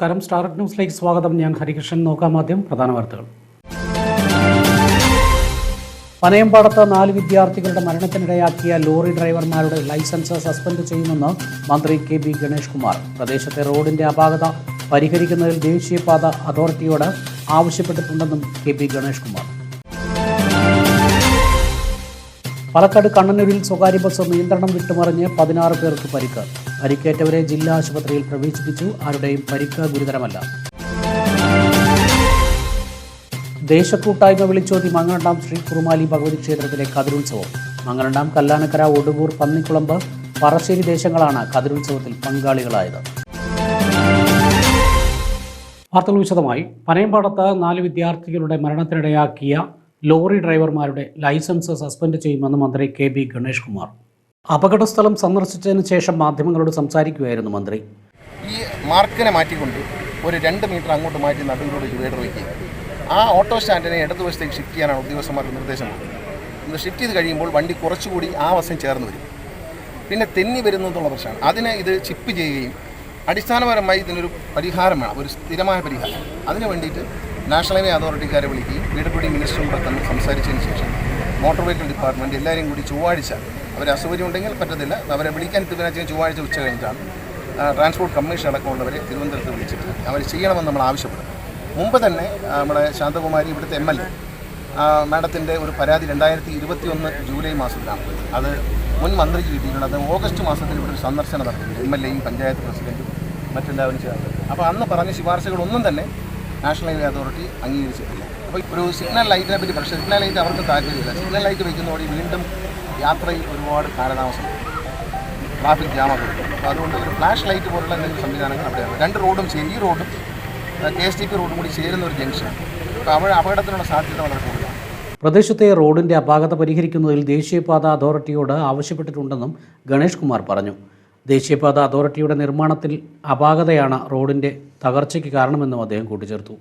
നമസ്കാരം. സ്റ്റാർ ന്യൂസിലേക്ക് സ്വാഗതം. ഞാൻ ഹരികൃഷ്ണൻ. നോക്കാം ആദ്യം പ്രധാന വാർത്തകൾ. പനയമ്പാടത്ത് നാല് വിദ്യാർത്ഥികളുടെ മരണത്തിനിടയാക്കിയ ലോറി ഡ്രൈവർമാരുടെ ലൈസൻസ് സസ്പെൻഡ് ചെയ്യുമെന്ന് മന്ത്രി കെ ബി ഗണേഷ് കുമാർ. പ്രദേശത്തെ റോഡിന്റെ അപാകത പരിഹരിക്കുന്നതിൽ ദേശീയപാത അതോറിറ്റിയോട് ആവശ്യപ്പെട്ടിട്ടുണ്ടെന്നും കെ ബി ഗണേഷ് കുമാർ. പാലക്കാട് കണ്ണനൂരിൽ സ്വകാര്യ ബസ് നിയന്ത്രണം വിട്ടുമറിഞ്ഞ് പതിനാറ് പേർക്ക് പരിക്ക്. പരിക്കേറ്റവരെ ജില്ലാ ആശുപത്രിയിൽ പ്രവേശിപ്പിച്ചു. ആരുടെയും പരിക്ക് ഗുരുതരമല്ല. ദേശക്കൂട്ടായ്മ വിളിച്ചോതി മങ്ങരണ്ടാം ശ്രീ കുറുമാലി ഭഗവതി ക്ഷേത്രത്തിലെ കതിരുത്സവം. മങ്ങരണ്ടാം കല്ലാനക്കര ഒടുവൂർ പന്നിക്കുളമ്പ് പറശ്ശേരി ദേശങ്ങളാണ് കതിരുത്സവത്തിൽ പങ്കാളികളായത്. വാർത്തകൾ വിശദമായി. പനയമ്പാടത്ത് നാല് വിദ്യാർത്ഥികളുടെ മരണത്തിനിടയാക്കിയ ലോറി ഡ്രൈവർമാരുടെ ലൈസൻസ് സസ്പെൻഡ് ചെയ്യുമെന്ന് മന്ത്രി കെ ബി ഗണേഷ് കുമാർ അപകടസ്ഥലം സന്ദർശിച്ചതിന് ശേഷം മാധ്യമങ്ങളോട് സംസാരിക്കുകയായിരുന്നു മന്ത്രി. ഈ മാർക്കിനെ മാറ്റിക്കൊണ്ട് ഒരു രണ്ട് മീറ്റർ അങ്ങോട്ട് മാറ്റി നടുവിലൂടെ ഡിവൈഡർ വയ്ക്കുക. ആ ഓട്ടോ സ്റ്റാൻഡിനെ ഇടതുവശത്തേക്ക് ഷിഫ്റ്റ് ചെയ്യാനാണ് ഉദ്യോഗസ്ഥന്മാർക്ക് നിർദ്ദേശം ഇത് ഷിഫ്റ്റ് ചെയ്ത് കഴിയുമ്പോൾ വണ്ടി കുറച്ചുകൂടി ആ വശം ചേർന്ന് വരും. പിന്നെ തെന്നി വരുന്നു എന്നുള്ള പ്രശ്നമാണ്. അതിനെ ഇത് ചിപ്പ് ചെയ്യുകയും അടിസ്ഥാനപരമായി ഇതിനൊരു പരിഹാരം വേണം ഒരു സ്ഥിരമായ പരിഹാരം. അതിന് വേണ്ടിയിട്ട് നാഷണൽ ഹൈവേ അതോറിറ്റിക്കാരെ വിളിക്കുകയും വീടുപടി മിനിസ്റ്ററും തന്നെ സംസാരിച്ചതിന് ശേഷം മോട്ടോർ വെഹിക്കിൾ ഡിപ്പാർട്ട്മെന്റ് എല്ലാവരെയും കൂടി ചൊവ്വാഴ്ച അവർ അസൗകര്യം ഉണ്ടെങ്കിൽ പറ്റത്തില്ല. അവരെ വിളിക്കാൻ തീരുമാനിച്ചാൽ ചൊവ്വാഴ്ച ഉച്ച കഴിഞ്ഞിട്ടാണ് ട്രാൻസ്പോർട്ട് കമ്മീഷൻ അടക്കമുള്ളവരെ തിരുവനന്തപുരത്ത് വിളിച്ചിട്ട് അവർ ചെയ്യണമെന്ന് നമ്മൾ ആവശ്യപ്പെടും മുമ്പ് തന്നെ നമ്മുടെ ശാന്തകുമാരി ഇവിടുത്തെ എം എൽ എ മാഡത്തിന്റെ ഒരു പരാതി രണ്ടായിരത്തി ഇരുപത്തി ഒന്ന് ജൂലൈ മാസത്തിലാണ്. അത് മുൻ മന്ത്രിക്ക് കിട്ടിയിട്ടുണ്ട്. അത് ഓഗസ്റ്റ് മാസത്തിൽ ഇവിടെ ഒരു സന്ദർശനം നടത്തിയിട്ടുണ്ട്. എം എൽ എയും പഞ്ചായത്ത് പ്രസിഡന്റും മറ്റെല്ലാവരും ചേർന്ന്. അപ്പോൾ അന്ന് പറഞ്ഞ ശുപാർശകളൊന്നും തന്നെ നാഷണൽ ഹൈവേ അതോറിറ്റി അംഗീകരിച്ചിട്ടില്ല. അപ്പോൾ ഒരു സിഗ്നൽ ലൈറ്റിനെ പറ്റി പക്ഷേ സിഗ്നൽ ലൈറ്റ് അവർക്ക് താല്പര്യമില്ല. സിഗ്നൽ ലൈറ്റ് വയ്ക്കുന്നതോടെ വീണ്ടും യാത്രയിൽ ഒരുപാട് കാലതാമസം ട്രാഫിക് ജാമൊക്കെ അപ്പോൾ അതുകൊണ്ട് ഒരു ഫ്ലാഷ് ലൈറ്റ് പോലുള്ള എന്തെങ്കിലും സംവിധാനങ്ങൾ അവിടെയാണ്. രണ്ട് റോഡും ചേരും ഈ റോഡും കെ എസ് ടി പി റോഡും കൂടി ചേരുന്ന ഒരു ജംഗ്ഷനാണ് അപ്പോൾ അവിടെ അപകടത്തിനുള്ള സാധ്യത വളരെ കൂടുതലാണ്. പ്രദേശത്തെ റോഡിന്റെ അപാകത പരിഹരിക്കുന്നതിൽ ദേശീയപാത അതോറിറ്റിയോട് ആവശ്യപ്പെട്ടിട്ടുണ്ടെന്നും ഗണേഷ് കുമാർ പറഞ്ഞു. ദേശീയപാത അതോറിറ്റിയുടെ നിർമ്മാണത്തിൽ അപാകതയാണ് റോഡിന്റെ തകർച്ചയ്ക്ക് കാരണമെന്നും അദ്ദേഹം കൂട്ടിച്ചേർത്തു.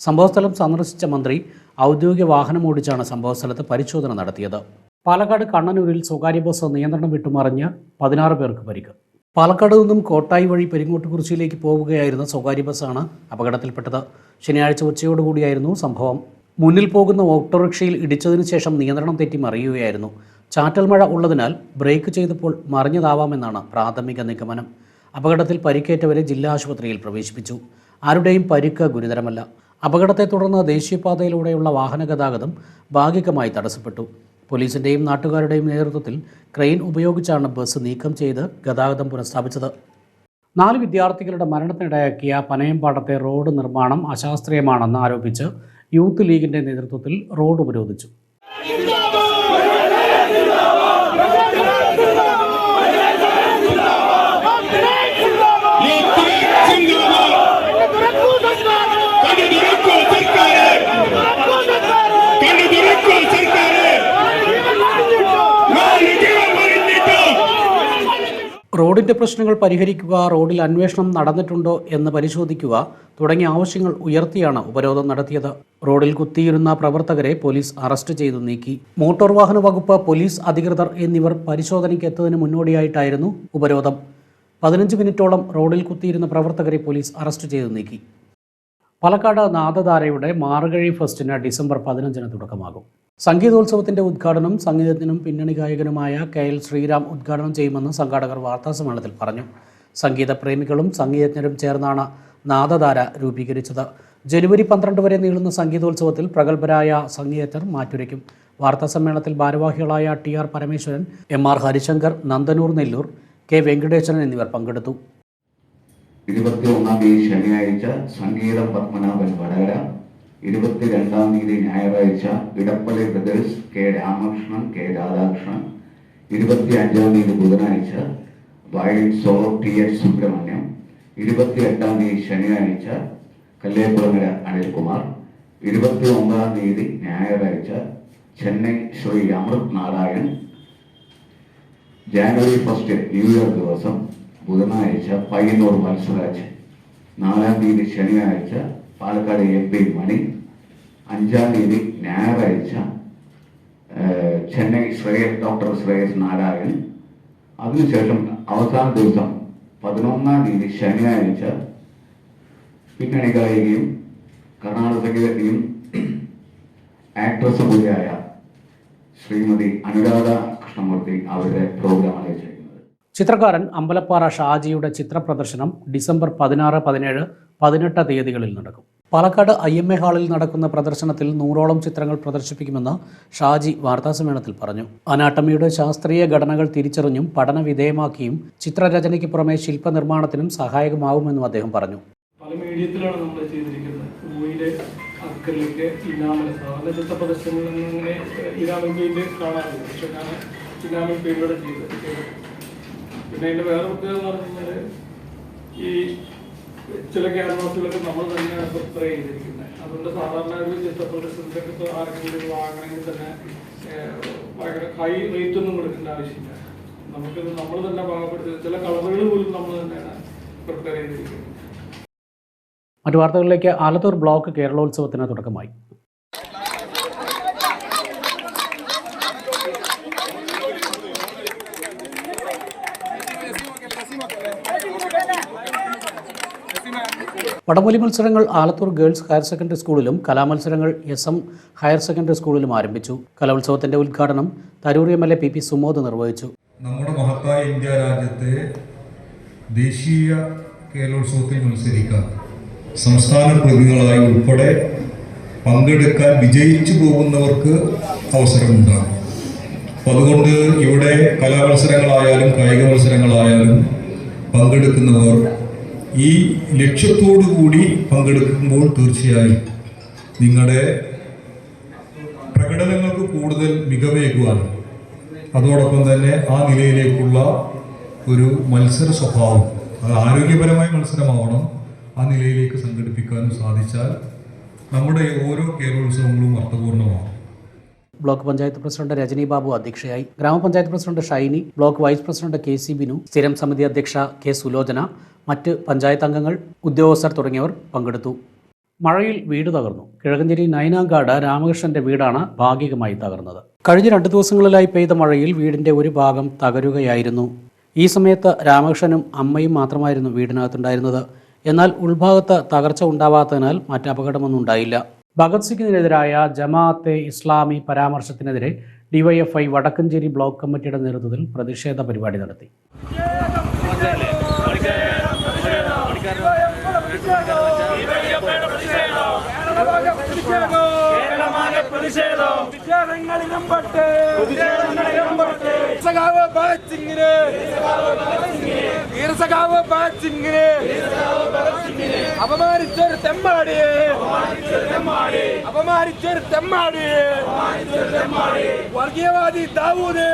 സംഭവസ്ഥലം സന്ദർശിച്ച മന്ത്രി ഔദ്യോഗിക വാഹനം ഓടിച്ചാണ് സംഭവസ്ഥലത്ത് പരിശോധന നടത്തിയത്. പാലക്കാട് കണ്ണനൂരിൽ സ്വകാര്യ ബസ് നിയന്ത്രണം വിട്ടുമറിഞ്ഞ് പതിനാറ് പേർക്ക് പരിക്ക്. പാലക്കാട് നിന്നും കോട്ടായി വഴി പെരിങ്ങോട്ടുകുറിച്ചിയിലേക്ക് പോവുകയായിരുന്ന സ്വകാര്യ ബസ്സാണ് അപകടത്തിൽപ്പെട്ടത്. ശനിയാഴ്ച ഉച്ചയോടുകൂടിയായിരുന്നു സംഭവം. മുന്നിൽ പോകുന്ന ഓട്ടോറിക്ഷയിൽ ഇടിച്ചതിനു ശേഷം നിയന്ത്രണം തെറ്റി മറിയുകയായിരുന്നു ചാറ്റൽ മഴ ഉള്ളതിനാൽ ബ്രേക്ക് ചെയ്തപ്പോൾ മറിഞ്ഞതാവാമെന്നാണ് പ്രാഥമിക നിഗമനം. അപകടത്തിൽ പരിക്കേറ്റവരെ ജില്ലാ ആശുപത്രിയിൽ പ്രവേശിപ്പിച്ചു. ആരുടെയും പരിക്ക് ഗുരുതരമല്ല. അപകടത്തെ തുടർന്ന് ദേശീയപാതയിലൂടെയുള്ള വാഹന ഗതാഗതം ഭാഗികമായി തടസ്സപ്പെട്ടു. പോലീസിന്റെയും നാട്ടുകാരുടെയും നേതൃത്വത്തിൽ ക്രെയിൻ ഉപയോഗിച്ചാണ് ബസ് നീക്കം ചെയ്ത് ഗതാഗതം പുനഃസ്ഥാപിച്ചത്. നാല് വിദ്യാർത്ഥികളുടെ മരണത്തിനിടയാക്കിയ പനയമ്പാടത്തെ റോഡ് നിർമ്മാണം അശാസ്ത്രീയമാണെന്ന് ആരോപിച്ച് യൂത്ത് ലീഗിന്റെ നേതൃത്വത്തിൽ റോഡ് ഉപരോധിച്ചു. റോഡിന്റെ പ്രശ്നങ്ങൾ പരിഹരിക്കുക റോഡിൽ അന്വേഷണം നടന്നിട്ടുണ്ടോ എന്ന് പരിശോധിക്കുക തുടങ്ങിയ ആവശ്യങ്ങൾ ഉയർത്തിയാണ് ഉപരോധം നടത്തിയത്. റോഡിൽ കുത്തിയിരുന്ന പ്രവർത്തകരെ പോലീസ് അറസ്റ്റ് ചെയ്തു നീക്കി. മോട്ടോർ വാഹന വകുപ്പ് പോലീസ് അധികൃതർ എന്നിവർ പരിശോധനയ്ക്ക് എത്തുന്നതിന് മുന്നോടിയായിട്ടായിരുന്നു ഉപരോധം. പതിനഞ്ച് മിനിറ്റോളം റോഡിൽ കുത്തിയിരുന്ന പ്രവർത്തകരെ പോലീസ് അറസ്റ്റ് ചെയ്തു നീക്കി. പാലക്കാട് നാദധാരയുടെ മാർഗഴി ഫെസ്റ്റിന് ഡിസംബർ പതിനഞ്ചിന് തുടക്കമാകും. സംഗീതോത്സവത്തിന്റെ ഉദ്ഘാടനം സംഗീതത്തിനും പിന്നണി ഗായകനുമായ കെ എൽ ശ്രീരാം ഉദ്ഘാടനം ചെയ്യുമെന്ന് സംഘാടകർ വാർത്താസമ്മേളനത്തിൽ പറഞ്ഞു. സംഗീത പ്രേമികളും സംഗീതജ്ഞരും ചേർന്നാണ് നാദധാര രൂപീകരിച്ചത്. ജനുവരി പന്ത്രണ്ട് വരെ നീളുന്ന സംഗീതോത്സവത്തിൽ പ്രഗത്ഭരായ സംഗീതജ്ഞർ മാറ്റുരയ്ക്കും. വാർത്താസമ്മേളനത്തിൽ ഭാരവാഹികളായ T R Parameswaran M R Harishankar Nandanoor Nellore K Venkatesan എന്നിവർ പങ്കെടുത്തു. ഇരുപത്തി ഒന്നാം തീയതി ശനിയാഴ്ച സംഗീത പത്മനാഭൻ വടകര ഇരുപത്തിരണ്ടാം തീയതി ഞായറാഴ്ച Edappally brothers K Ramakrishnan K Radhakrishnan. ഇരുപത്തി അഞ്ചാം തീയതി ബുധനാഴ്ച violin solo T H Subrahmanyam. ഇരുപത്തി എട്ടാം തീയതി ശനിയാഴ്ച കല്ലേപ്പുളങ്ങര അനിൽകുമാർ. ഇരുപത്തി ഒമ്പതാം തീയതി ഞായറാഴ്ച Chennai Sri Amrit Narayan. January first new year ദിവസം ബുധനാഴ്ച പയ്യന്നൂർ മത്സരാജ് നാലാം തീയതി ശനിയാഴ്ച പാലക്കാട് എം പി മണി. അഞ്ചാം തീയതി ഞായറാഴ്ച ചെന്നൈ ശ്രേയസ് ഡോക്ടർ ശ്രേയസ് നാരായൺ. അതിനുശേഷം അവസാന ദിവസം പതിനൊന്നാം തീയതി ശനിയാഴ്ച പിന്നണി ഗായികയും കർണാടക ആക്ട്രസ് കൂടിയായ ശ്രീമതി അനുരാധ കൃഷ്ണമൂർത്തി അവരുടെ പ്രോഗ്രാമാണ് ചെയ്യുന്നത് ചിത്രകാരൻ അമ്പലപ്പാറ ഷാജിയുടെ ചിത്രപ്രദർശനം ഡിസംബർ പതിനാറ് പതിനേഴ് പതിനെട്ട് തീയതികളിൽ നടക്കും. പാലക്കാട് ഐ എം എ ഹാളിൽ നടക്കുന്ന പ്രദർശനത്തിൽ നൂറോളം ചിത്രങ്ങൾ പ്രദർശിപ്പിക്കുമെന്ന് ഷാജി വാർത്താസമ്മേളനത്തിൽ പറഞ്ഞു. അനാട്ടമിയുടെ ശാസ്ത്രീയ ഘടനകൾ തിരിച്ചറിഞ്ഞും പഠന വിധേയമാക്കിയും ചിത്രരചനയ്ക്ക് പുറമെ ശില്പനിർമ്മാണത്തിനും സഹായകമാവുമെന്നും അദ്ദേഹം പറഞ്ഞു. പല നമ്മൾ ചെയ്തിരിക്കുന്നത്. മൂവിയിലെ അക്കറിലൊക്കെ ഇനാമൽ സാധാരണ ചിത്രപ്രദർശനങ്ങളിൽ ഇങ്ങനെ ഇനാമൽ പെയിന്റ് കാണാറുണ്ട് പക്ഷെ ഞാൻ. പിന്നെ അതിന്റെ വേറെ പ്രത്യേകത എന്ന് പറഞ്ഞു കഴിഞ്ഞാൽ ഈ ചില ക്യാൻവാസുകളൊക്കെ നമ്മൾ തന്നെയാണ് പ്രിപ്പയർ ചെയ്തിരിക്കുന്നത്. അതുകൊണ്ട് സാധാരണ ഒരു ചിത്രപ്രദർശനത്തിലൊക്കെ ഇപ്പോൾ ആർക്കെങ്കിലും വാങ്ങണമെങ്കിൽ തന്നെ ഭയങ്കര ഹൈ റേറ്റ് ഒന്നും കൊടുക്കേണ്ട ആവശ്യമില്ല. നമുക്ക് നമ്മൾ തന്നെ പാകപ്പെടുത്തി ചില കളറുകൾ പോലും നമ്മൾ തന്നെയാണ് പ്രിപ്പയർ ചെയ്തിരിക്കുന്നത്. മറ്റു വാർത്തകളിലേക്ക് ആലത്തൂർ ബ്ലോക്ക് കേരളോത്സവത്തിന് തുടക്കമായി. വടംവലി മത്സരങ്ങൾ ആലത്തൂർ ഗേൾസ് ഹയർ സെക്കൻഡറി സ്കൂളിലും കലാമത്സരങ്ങൾ എസ് എം ഹയർ സെക്കൻഡറി സ്കൂളിലും ആരംഭിച്ചു. കലോത്സവത്തിന്റെ ഉദ്ഘാടനം Tarur M L A P P Sumod നിർവഹിച്ചു. നമ്മുടെ മഹത്തായ ഇന്ത്യ രാജ്യത്തെ ദേശീയ കേരളോത്സവത്തിൽ മത്സരിക്കാൻ സംസ്ഥാന പ്രതികളായി ഉൾപ്പെടെ പങ്കെടുക്കാൻ വിജയിച്ചു പോകുന്നവർക്ക് അവസരമുണ്ടാകും. അപ്പം അതുകൊണ്ട് ഇവിടെ കലാമത്സരങ്ങളായാലും കായിക മത്സരങ്ങളായാലും പങ്കെടുക്കുന്നവർ ഈ ലക്ഷ്യത്തോടു കൂടി പങ്കെടുക്കുമ്പോൾ തീർച്ചയായും നിങ്ങളുടെ പ്രകടനങ്ങൾക്ക് കൂടുതൽ മികവേകുവാനും അതോടൊപ്പം തന്നെ ആ നിലയിലേക്കുള്ള ഒരു മത്സര സ്വഭാവം അത് ആരോഗ്യപരമായ മത്സരമാവണം ആ നിലയിലേക്ക് സംഘടിപ്പിക്കാനും സാധിച്ചാൽ നമ്മുടെ ഓരോ കേരളോത്സവങ്ങളും അർത്ഥപൂർണമാവും ബ്ലോക്ക് പഞ്ചായത്ത് പ്രസിഡന്റ് രജനി ബാബു അധ്യക്ഷയായി. ഗ്രാമപഞ്ചായത്ത് president Shiny block vice president K C Binu സ്ഥിരം സമിതി അധ്യക്ഷ കെ സുലോചന മറ്റ് പഞ്ചായത്ത് അംഗങ്ങൾ ഉദ്യോഗസ്ഥർ തുടങ്ങിയവർ പങ്കെടുത്തു. മഴയിൽ വീട് തകർന്നു. കിഴക്കഞ്ചേരി നൈനാങ്കാട് രാമകൃഷ്ണന്റെ വീടാണ് ഭാഗികമായി തകർന്നത്. കഴിഞ്ഞ രണ്ട് ദിവസങ്ങളിലായി പെയ്ത മഴയിൽ വീടിന്റെ ഒരു ഭാഗം തകരുകയായിരുന്നു. ഈ സമയത്ത് രാമകൃഷ്ണനും അമ്മയും മാത്രമായിരുന്നു വീടിനകത്തുണ്ടായിരുന്നത്. എന്നാൽ ഉൾഭാഗത്ത് തകർച്ച ഉണ്ടാവാത്തതിനാൽ മറ്റപകടമൊന്നും ഉണ്ടായില്ല. ഭഗത് സിംഗിനെതിരായ ജമാഅത്തെ ഇസ്ലാമി പരാമർശത്തിനെതിരെ ഡിവൈഎഫ്ഐ വടക്കഞ്ചേരി ബ്ലോക്ക് കമ്മിറ്റിയുടെ നേതൃത്വത്തിൽ പ്രതിഷേധ പരിപാടി നടത്തി. ഭഗത് സിംഗിന്. ഭഗത് സിംഗിന്. അപമാനിച്ചൊരു തെമ്മാടി. അപമാനിച്ചൊരു തെമ്മാടി. വർഗീയവാദി ദാവൂദ്.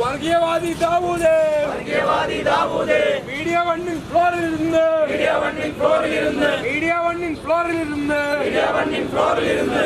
വർഗീയവാദി ദാവൂദ്. മീഡിയ വണ്ണിൻ ഫ്ലോറിൽ ഇരുന്ന്. മീഡിയ വണ്ണിൻ ഫ്ലോറിൽ ഇരുന്ന്.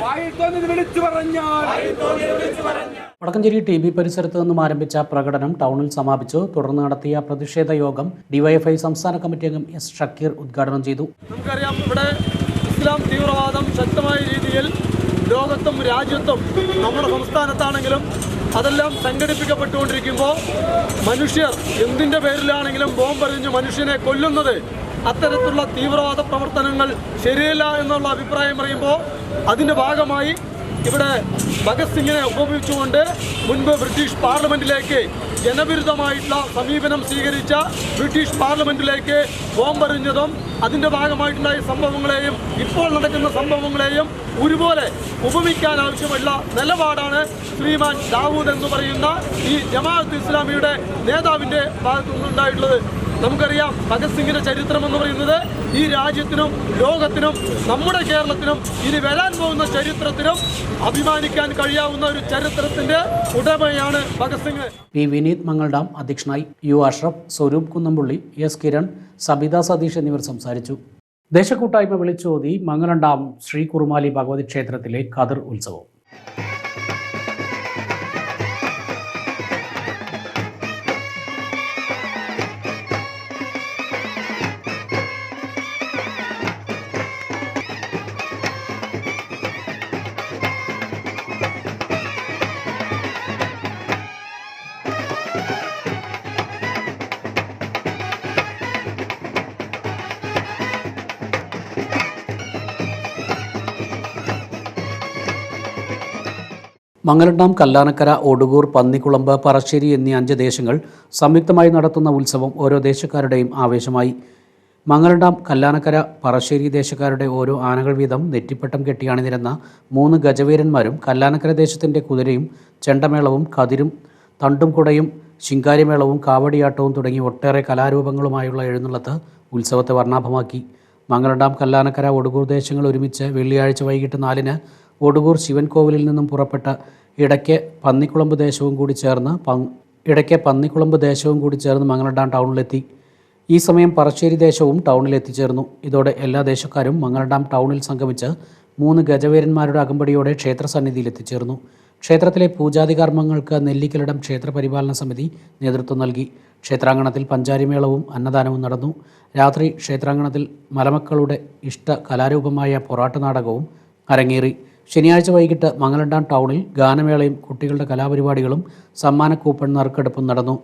വായിൽ തോന്നിയത് വിളിച്ചു പറഞ്ഞാൽ. വടക്കഞ്ചേരി ടി ബി പരിസരത്ത് നിന്നും ആരംഭിച്ച പ്രകടനം ടൗണിൽ സമാപിച്ചു. തുടർന്ന് നടത്തിയ പ്രതിഷേധ യോഗം ഡിവൈഎഫ്ഐ സംസ്ഥാന കമ്മിറ്റി അംഗം എസ് ഷക്കീർ ഉദ്ഘാടനം ചെയ്തു. നമുക്കറിയാം ഇവിടെ ഇസ്ലാം തീവ്രവാദം ശക്തമായ രീതിയിൽ ലോകത്തും രാജ്യത്തും നമ്മുടെ സംസ്ഥാനത്താണെങ്കിലും അതെല്ലാം സംഘടിപ്പിക്കപ്പെട്ടുകൊണ്ടിരിക്കുമ്പോൾ മനുഷ്യർ എന്തിന്റെ പേരിലാണെങ്കിലും ബോംബെറിഞ്ഞ് മനുഷ്യനെ കൊല്ലുന്നത് അത്തരത്തിലുള്ള തീവ്രവാദ പ്രവർത്തനങ്ങൾ ശരിയല്ല എന്നുള്ള അഭിപ്രായം പറയുമ്പോൾ അതിന്റെ ഭാഗമായി ഇവിടെ ഭഗത് സിംഗിനെ ഉപയോഗിച്ചുകൊണ്ട് മുൻപ് ബ്രിട്ടീഷ് പാർലമെന്റിലേക്ക് ജനവിരുദ്ധമായിട്ടുള്ള സമീപനം സ്വീകരിച്ച ബ്രിട്ടീഷ് പാർലമെന്റിലേക്ക് ബോംബെറിഞ്ഞതും അതിന്റെ ഭാഗമായിട്ടുണ്ടായ സംഭവങ്ങളെയും ഇപ്പോൾ നടക്കുന്ന സംഭവങ്ങളെയും ഒരുപോലെ ഉപമിക്കാൻ ആവശ്യമുള്ള നിലപാടാണ് ശ്രീമാൻ ദാവൂദ് എന്ന് പറയുന്ന ഈ ജമാഅത്ത് ഇസ്ലാമിയുടെ നേതാവിന്റെ ഭാഗത്തു നിന്നുണ്ടായിട്ടുള്ളത് നമുക്കറിയാം ഭഗത് സിംഗിന്റെ ചരിത്രം എന്ന് പറയുന്നത് ഈ രാജ്യത്തിനും ലോകത്തിനും നമ്മുടെ കേരളത്തിനും ഇനി വരാൻ പോകുന്ന ചരിത്രത്തിനും അഭിമാനിക്കാൻ കഴിയാവുന്ന ഒരു ചരിത്രത്തിന്റെ ഉടമയാണ് ഭഗത് സിംഗ്. പി വിനീത് മംഗൾഡാം അധ്യക്ഷനായി യു അഷ്റഫ് സ്വരൂപ് കുന്നംപുള്ളി എസ് കിരൺ സബിത സതീഷ് എന്നിവർ സംസാരിച്ചു. ദേശക്കൂട്ടായ്മ വിളിച്ചോതി മംഗലണ്ടാം ശ്രീ കുറുമാലി ഭഗവതി ക്ഷേത്രത്തിലെ കതിർ ഉത്സവം. മംഗലഡാം കല്ലാനക്കര ഒടുകൂർ പന്നിക്കുളമ്പ് പറശ്ശേരി എന്നീ അഞ്ച് ദേശങ്ങൾ സംയുക്തമായി നടത്തുന്ന ഉത്സവം ഓരോ ദേശക്കാരുടെയും ആവേശമായി. മംഗലണ്ടാം കല്ലാനക്കര പറശ്ശേരി ദേശക്കാരുടെ ഓരോ ആനകൾ വീതം നെറ്റിപ്പട്ടം കെട്ടിയാണിരുന്ന മൂന്ന് ഗജവീരന്മാരും കല്ലാനക്കര ദേശത്തിന്റെ കുതിരയും ചെണ്ടമേളവും കതിരും തണ്ടും കുടയും ശിങ്കാരിമേളവും കാവടിയാട്ടവും തുടങ്ങി ഒട്ടേറെ കലാരൂപങ്ങളുമായുള്ള എഴുന്നള്ളത്ത് ഉത്സവത്തെ വർണാഭമാക്കി. മംഗലണ്ടാം കല്ലാനക്കര ഒടുകൂർ ദേശങ്ങൾ ഒരുമിച്ച് വെള്ളിയാഴ്ച വൈകിട്ട് നാലിന് ഒടുകൂർ ശിവൻകോവിലിൽ നിന്നും പുറപ്പെട്ട ഇടയ്ക്ക് പന്നിക്കുളമ്പ് ദേശവും കൂടി ചേർന്ന് ഇടയ്ക്ക് പന്നിക്കുളമ്പ് ദേശവും കൂടി ചേർന്ന് മംഗലഡാം ടൗണിലെത്തി. ഈ സമയം പറശ്ശേരി ദേശവും ടൗണിൽ എത്തിച്ചേർന്നു. ഇതോടെ എല്ലാ ദേശക്കാരും മംഗലഡാം ടൗണിൽ സംഗമിച്ച് മൂന്ന് ഗജവീരന്മാരുടെ അകമ്പടിയോടെ ക്ഷേത്രസന്നിധിയിൽ എത്തിച്ചേർന്നു. ക്ഷേത്രത്തിലെ പൂജാതി കർമ്മങ്ങൾക്ക് നെല്ലിക്കലിടം ക്ഷേത്ര പരിപാലന സമിതി നേതൃത്വം നൽകി. ക്ഷേത്രാങ്കണത്തിൽ പഞ്ചാരിമേളവും അന്നദാനവും നടന്നു. രാത്രി ക്ഷേത്രാങ്കണത്തിൽ മലമക്കളുടെ ഇഷ്ട കലാരൂപമായ പൊറാട്ട് നാടകവും അരങ്ങേറി. ശനിയാഴ്ച വൈകിട്ട് മംഗലണ്ടാം ടൗണിൽ ഗാനമേളയും കുട്ടികളുടെ കലാപരിപാടികളും സമ്മാന കൂപ്പൺ നറുക്കെടുപ്പും നടന്നു.